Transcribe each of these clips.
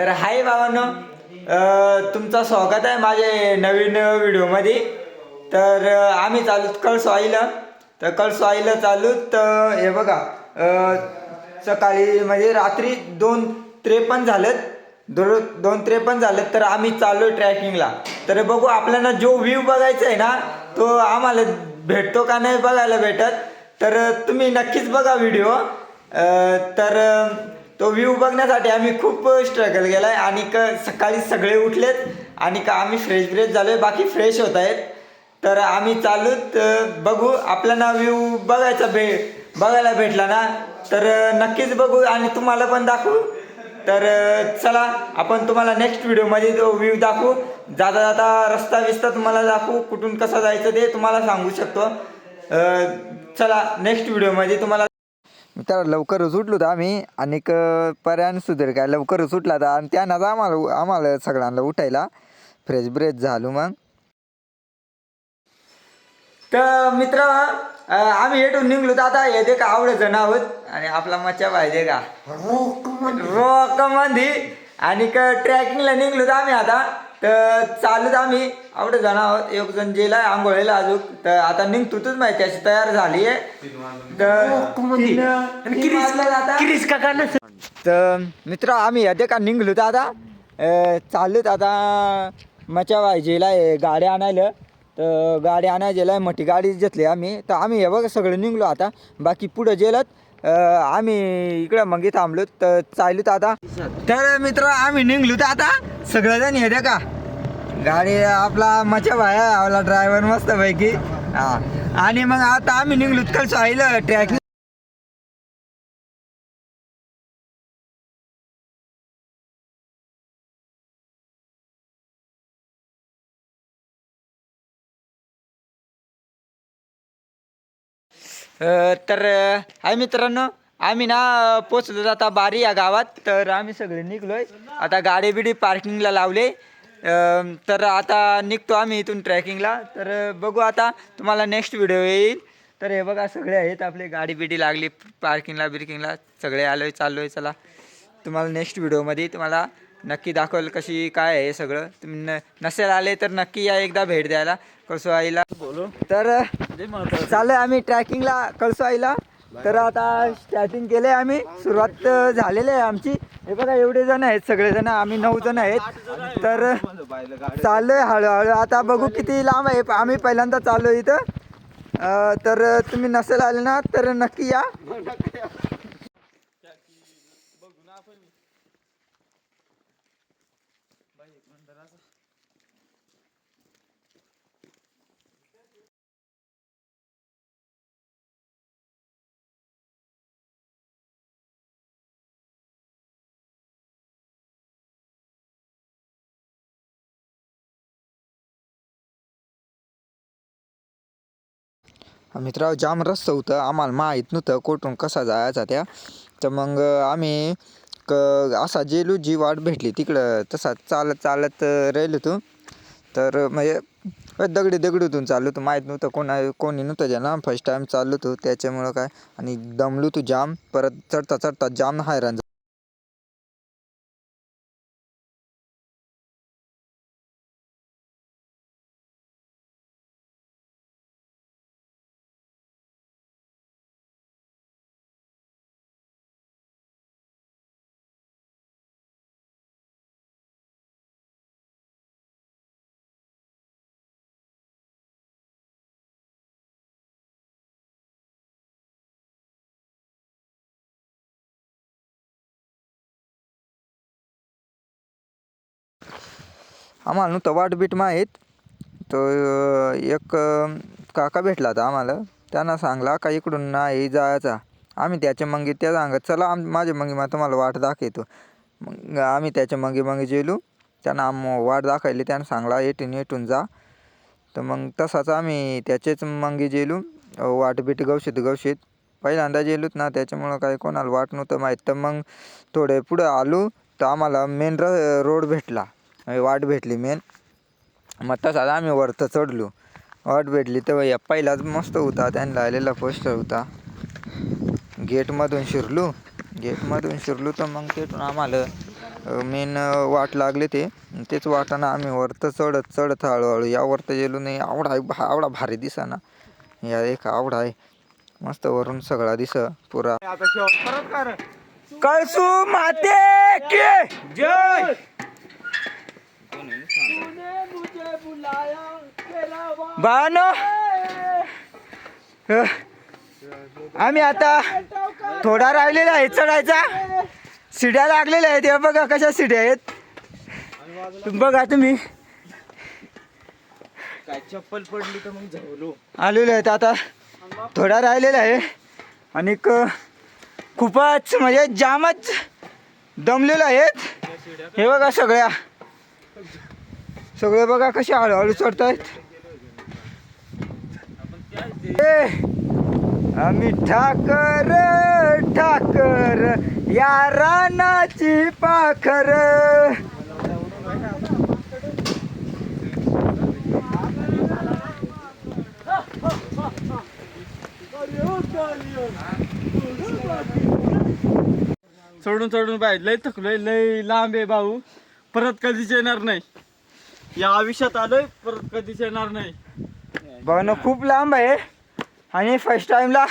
तर हाय बाबांनो तुमचं स्वागत आहे माझ्या नवीन व्हिडिओमध्ये. तर आम्ही आम्ही चालू कळसवाईला तर कळसवाईला चालू तर हे बघा सकाळी म्हणजे रात्री दोन त्रेपन्न झालेत. दो दोन त्रेपन्न झालेत तर आम्ही चाललो ट्रॅकिंगला. तर बघू आपल्याला जो व्ह्यू बघायचा आहे ना तो आम्हाला भेटतो का नाही बघायला भेटत. तर तुम्ही नक्कीच बघा व्हिडिओ. तर तो व्ह्यू बघण्यासाठी आम्ही खूप स्ट्रगल केला आहे आणि क सकाळी सगळे उठलेत आणि का आम्ही फ्रेश ब्रेश झालो आहे बाकी फ्रेश होत आहेत. तर आम्ही चालूत अं, बघू. आपल्याला व्ह्यू बघायचा भे बघायला भेटला ना? तर नक्कीच बघू आणि तुम्हाला पण दाखवू. तर चला आपण तुम्हाला नेक्स्ट व्हिडिओमध्ये तो व्ह्यू दाखवू. जाता जाता रस्ता विस्ता तुम्हाला दाखवू. कुठून कसं जायचं ते तुम्हाला सांगू शकतो. चला नेक्स्ट व्हिडिओमध्ये तुम्हाला तर लवकरच उठलो होतो आम्ही आणि पर्यान सुधीर काय लवकरच उठला होता आणि त्यानं आम्हाला आम्हाला सगळ्यांना उठायला फ्रेश ब्रेश झालो मग. तर मित्र आम्ही हेटून निघलो तर आता हे दे का आवडे जण आहोत आणि आपला मच्छा पाहिजे का रोक मंदी आणि ट्रॅकिंगला निघलो तर आम्ही आता. तर चालूत आम्ही. आवडे जण आहोत. एक जण जेला आंघोळीला अजून. तर आता निघतो तूच माहिती अशी तयार झाली आहे. तर तर मित्र आम्ही येते का निघलो तर आता? अं, चाललोत आता. मच्या भाईजीला हे गाडी आणायला. तर गाडी आणायला गेलाय मोठी गाडी घेतली आम्ही. तर आम्ही हे बघा सगळं निघलो आता. बाकी पुढं गेलत. अं, आम्ही इकडं मग थांबलो तर चाललो तर आता. तर मित्र आम्ही निघलो तर आता. सगळेजण येते का? गाडी आपला मजा भाया आपला ड्रायव्हर मस्त पैकी हा. आणि मग आता आम्ही निघलो कल आईला ट्रॅक तर आहे हाय मित्रांनो. आम्ही ना पोचलो आता बारी या गावात तर आम्ही सगळे निघलोय. आता गाडी बिडी पार्किंगला लावले. तर आता निघतो आम्ही इथून ट्रॅकिंगला. तर बघू आता तुम्हाला नेक्स्ट व्हिडिओ येईल. तर हे बघा सगळे आहेत आपले. गाडी बिडी लागली पार्किंगला बिर्किंगला. सगळे आलोय चाललोय. चला तुम्हाला नेक्स्ट व्हिडिओमध्ये तुम्हाला नक्की दाखवेल कशी काय आहे सगळं. तुम्ही न नसेल आले तर नक्की या एकदा भेट द्यायला. कसवाईला तर अ, चाललोय आम्ही ट्रॅकिंगला कळसवाईला तर आता स्टार्टिंग केले आम्ही. सुरुवात झालेली आहे आमची. हे बघा एवढे जण आहेत सगळे जण आम्ही नऊ जण आहेत. तर अ, चाललोय हळूहळू. आता बघू किती लांब आहे. आम्ही पहिल्यांदा चाललो इथं. तर तुम्ही नसेल आले ना तर नक्की या. मित्राव जाम रस्तं होतं. आम्हाला माहीत नव्हतं कुठून कसा जायचा त्या. तर मग आम्ही क असा जेलू जी वाट भेटली तिकडं. तसा चालत चालत राहिलो होतो. तर म्हणजे दगडी दगडीतून चाललो होतो. माहीत नव्हतं कोणा कोणी नव्हतं ज्यांना. फर्स्ट टाईम चाललो होतो. त्याच्यामुळं काय आणि दमलो तू जाम. परत चढता चढता जाम हैराण आम्हाला नव्हतं वाट बीट माहीत. तर एक काका भेटला होता आम्हाला. त्यांना सांगला का इकडून नाही जायचा. आम्ही त्याच्या मंगी त्या सांगत चला आम माझ्या मंगी मग तुम्हाला वाट दाखवतो. मग आम्ही त्याच्या मंगी मंगी गेलो त्यांना आम वाट दाखवली. त्यानं सांगला येटून येटून जा. तर मग तसाच आम्ही त्याचेच मंगी गेलो वाट बीट गवशीत गवशीत. पहिल्यांदा गेलोत ना त्याच्यामुळं काही कोणाला वाट नव्हतं माहीत. तर मग थोडे पुढं आलो. तर आम्हाला मेन र रोड भेटला. वाट भेटली मेन मग तसाच आम्ही वरतं चढलो. वाट भेटली तर या पहिलाच मस्त होता त्याने लावलेला पोस्टर होता. गेटमधून शिरलो. गेटमधून शिरलो तर मग तिथून आम्हाला मेन वाट लागले ते. तेच वाटानं आम्ही वरतं चढत चढत हळूहळू. या वरतं गेलो नाही आवडा आहे भा- आवडा भारी दिसा ना. या एक आवडा आहे. मस्त वरून सगळा दिस पुरा. कळसू माते की! जय! बानो! आम्ही आता थोडा राहिलेला आहे चढायचा. शिड्या लागलेल्या आहेत हे बघा कशा शिड्या आहेत. बघा तुम्ही. चप्पल पडली तर मग झवलो आलेले आहेत आता. थोडा राहिलेला आहे. आणि खूपच म्हणजे जामच दमलेले आहेत. हे बघा सगळ्या. सगळे बघा कसे हळूहळू चढत आहेत आम्ही ठाकर ठाकर या रानाची पाखर. चढून चढून पाहिजे लय थकलोय लय लांब आहे भाऊ. परत कधीच येणार नाही. या आयुष्यात आलोय परत कधीच येणार नाही. भावना खूप लांब आहे. आणि फर्स्ट टाईमला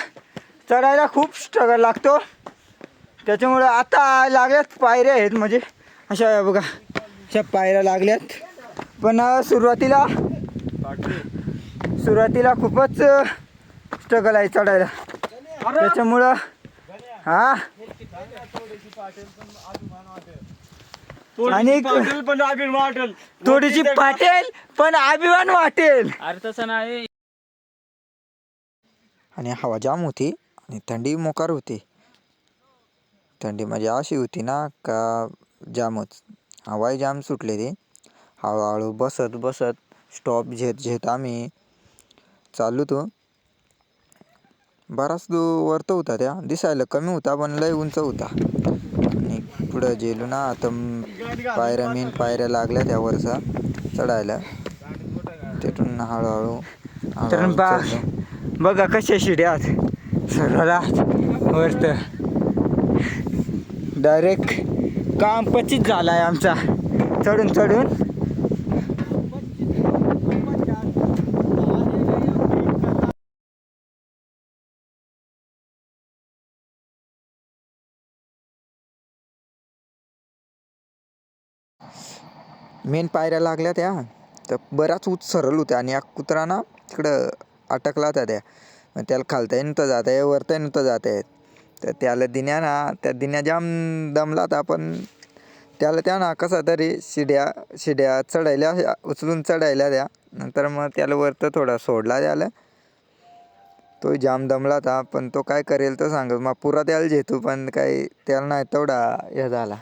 चढायला खूप स्ट्रगल लागतो. त्याच्यामुळं आता लागल्यात पायऱ्या आहेत म्हणजे. अशा बघा अशा पायऱ्या लागल्यात. पण सुरुवातीला सुरुवातीला खूपच स्ट्रगल आहे चढायला. त्याच्यामुळं हा. आणि- पाटील पण अभिमान वाटेल. थोडीशी पाटेल पण अभिमान वाटेल. अरे तसं नाही. आणि हवा जाम होती आणि थंडी मोकार होती. थंडी म्हणजे अशी होती ना का जामच. हवाही जाम सुटले ते. हळूहळू बसत बसत स्टॉप घेत घेत आम्ही चालू तो. बराच दू वरत होता त्या. दिसायला कमी होता पण लय उंच होता. पुढं गेलो ना आता पायऱ्या मेन पायऱ्या लागल्या त्या वरचा चढायला. तिथून हळूहळू हळूहळू चढलो. बघा कशा शिड्यात सरळा वरत डायरेक्ट काम पचित झाला आहे आमचा. चढून चढून. मेन पायऱ्या लागल्या त्या. तर बराच उच सरल होत्या आणि या कुत्रा ना तिकडं अटकला होता त्या. मग त्याला खालता नव्हतं जाता येत वरता नव्हतं जाता येत. तर त्याला दिन्या ना त्या दिन्या जाम दमला होता पण त्याला त्या ना कसा तरी शिड्या शिड्या चढायल्या अशा उचलून चढायल्या त्या नंतर मग त्याला वरतं थोडा सोडला त्याला. तो जाम दमला होता पण तो काय करेल तो सांगत मग पुरा त्याला झेतू पण काही त्याला नाही तेवढा हे झाला.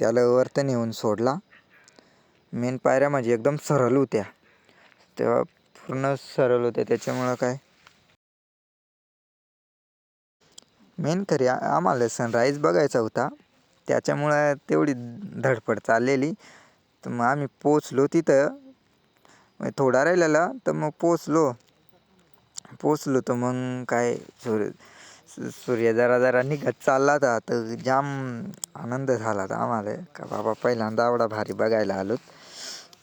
त्याला वरतं नेऊन सोडला. मेन पायऱ्या म्हणजे एकदम सरळ होत्या. तेव्हा पूर्ण सरळ होत्या. त्याच्यामुळं काय? मेन खरी आम्हाला सनराईज बघायचा होता. त्याच्यामुळं तेवढी धडपड चाललेली. तर मग आम्ही पोचलो तिथं. थोडा राहिलेला तर मग पोचलो पोचलो तर मग काय? सूर्य सूर्य जरा जरा निघत चालला होता. तर जाम आनंद झाला होता आम्हाला. का बाबा पहिल्यांदा एवढा भारी बघायला आलो.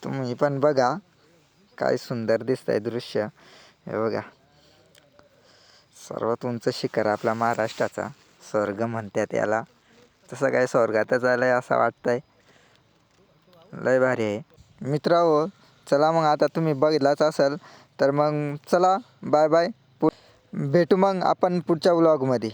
तुम्ही पण बघा. काय सुंदर दिसतंय दृश्य. हे बघा. सर्वात उंच शिखर आपला महाराष्ट्राचा. स्वर्ग म्हणतात याला. तसं काय स्वर्गातच आलंय असं वाटतंय. लय भारी आहे. मित्रांनो चला मग आता तुम्ही बघितलाच असाल तर मग चला बाय बाय. भेटू मग आपण पुढच्या व्लॉगमध्ये